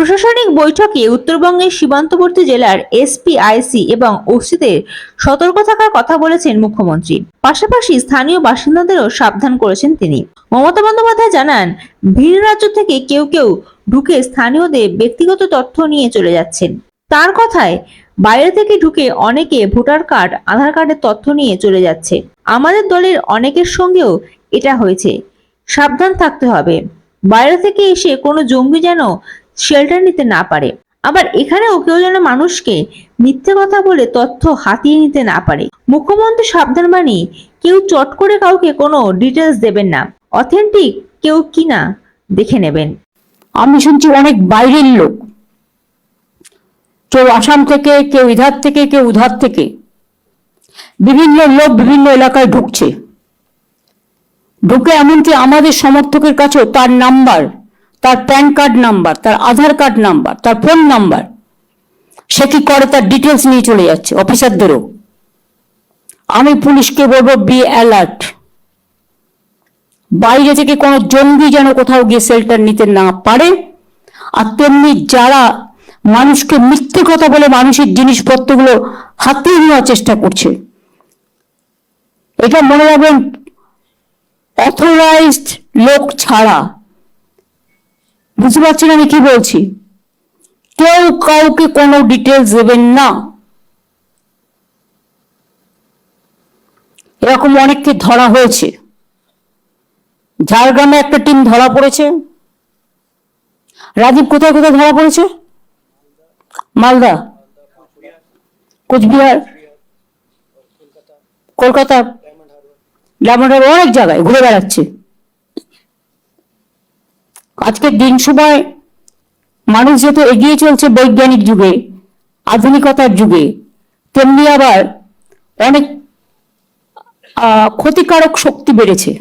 প্রশাসনিক বৈঠকে উত্তরবঙ্গের সীমান্তবর্তী জেলার এসপি আইসি এবং ওসিদের সতর্ক থাকার কথা বলেছেন মুখ্যমন্ত্রী। পাশাপাশি স্থানীয় বাসিন্দাদেরও সাবধান করেছেন তিনি। মমতা বন্দ্যোপাধ্যায় জানান ভিন রাজ্য থেকে কেউ কেউ ঢুকে স্থানীয়দের ব্যক্তিগত তথ্য নিয়ে চলে যাচ্ছেন। তার কথায়, বাইরে থেকে ঢুকে অনেকে ভোটার কার্ড, আধার কার্ডের তথ্য নিয়ে চলে যাচ্ছে। আমাদের দলের অনেকের সঙ্গেও এটা হয়েছে। সাবধান থাকতে হবে। বাইরে থেকে এসে কোনো জঙ্গি যেন শেল্টার নিতে না পারে। আবার এখানেও কেউ যেন মানুষকে মিথ্যে কথা বলে তথ্য হাতিয়ে নিতে না পারে। মুখ্যমন্ত্রী সাবধান বাণী, কেউ চট করে কাউকে কোনো ডিটেলস দেবেন না। অথেন্টিক কেউ কিনা দেখে নেবেন। আমি শুনছি অনেক বাইরের লোক। কেউ আসাম থেকে, কেউ ইধার থেকে, কেউ উধার থেকে। বিভিন্ন লোক বিভিন্ন এলাকায় ঢুকছে। ঢুকে এমনকি আমাদের সমর্থকের কাছেও তার নাম্বার তার প্যান কার্ড নাম্বার, তার আধার কার্ড নাম্বার, তার ফোন নাম্বার। সে কি করে? তার ডিটেলস নিয়ে চলে যাচ্ছে, অফিসারদেরও। আমি পুলিশকে বলব বি অ্যালার্ট বাইরে থেকে কোনো জঙ্গি যেন কোথাও গিয়ে শেল্টার নিতে না পারে। আর তেমনি যারা মানুষকে মিথ্যে কথা বলে মানুষের জিনিসপত্রগুলো হাতিয়ে নেওয়ার চেষ্টা করছে, এটা মনে রাখবেন অথরাইজড লোক ছাড়া বুঝতে পারছেন আমি কি বলছি? কেউ কাউকে কোনো ডিটেলস দেবেন না। এরকম অনেককে ধরা হয়েছে। ঝাড়গ্রামে একটা টিম ধরা পড়েছে। রাজীব কোথায় কোথায় ধরা পড়েছে? মালদা। কোচবিহার। কলকাতা। ডায়মন্ড অনেক জায়গায় ঘুরে বেড়াচ্ছে। আজকের দিন সময় মানুষ যেহেতু এগিয়ে চলছে বৈজ্ঞানিক যুগে, আধুনিকতার যুগে, তেমনি আবার অনেক ক্ষতিকারক শক্তি বেড়েছে,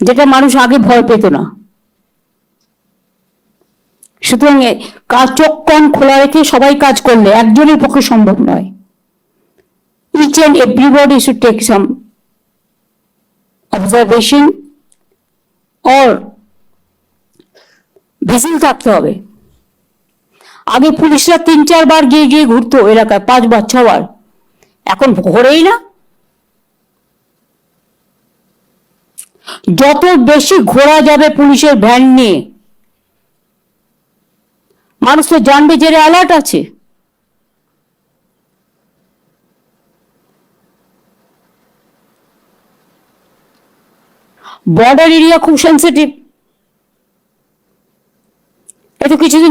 যেটা মানুষ আগে ভয় পেত না। সুতরাং কাজ চোখ, কান খোলা রেখে সবাই কাজ করলে একজনের পক্ষে সম্ভব নয়। Each and everybody should take some observation or vigil থাকতে হবে। আগে পুলিশরা তিন চারবার গিয়ে গিয়ে ঘুরতো এলাকায়, পাঁচ পাঁচবার ছবার এখন ঘোরেই না। যত বেশি ঘোরা যাবে পুলিশের ভ্যান নিয়ে, মানুষ তো জানবে যে অ্যালার্ট আছে। বর্ডার এরিয়া খুব সেন্সিটিভ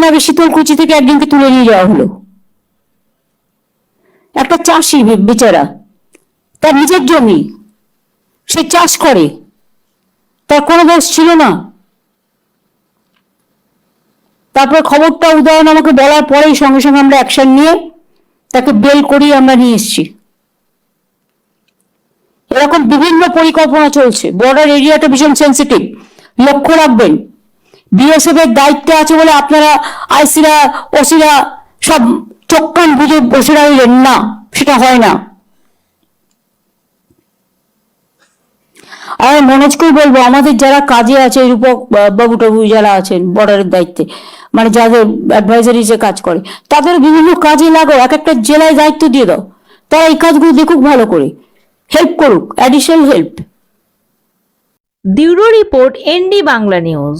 আগে শীতলকুচি থেকে একজনকে তুলে নিয়ে যাওয়া হলো। একটা চাষি বেচারা, তার নিজের জমি, সে চাষ করে, তার কোনো দোষ ছিল না। তারপর খবরটা উদয়ন আমাকে বলার পরেই সঙ্গে সঙ্গে আমরা অ্যাকশন নিয়ে তাকে বেল করিয়ে আমরা নিয়ে এসেছি। এরকম বিভিন্ন পরিকল্পনা চলছে। বর্ডার এরিয়াটা ভীষণ সেন্সিটিভ লক্ষ্য রাখবেন বিএসএফ এর দায়িত্বে আছে বলে আপনারা আইসিরা, ওসিরা সব চোখ কান বুঝে বসে রইলেন না, সেটা হয় না। আমি মনোজকেই বলব, আমাদের যারা কাজে আছে রূপক বাবু টাবু যারা আছেন, বর্ডারের দায়িত্বে মানে যাদের অ্যাডভাইজারিজে কাজ করে, তাদের বিভিন্ন কাজে লাগাও এক একটা জেলায় দায়িত্ব দিয়ে দাও। তারা এই কাজগুলো দেখুক, ভালো করে। হেল্প করুক additional help bureau report ND Bangla news.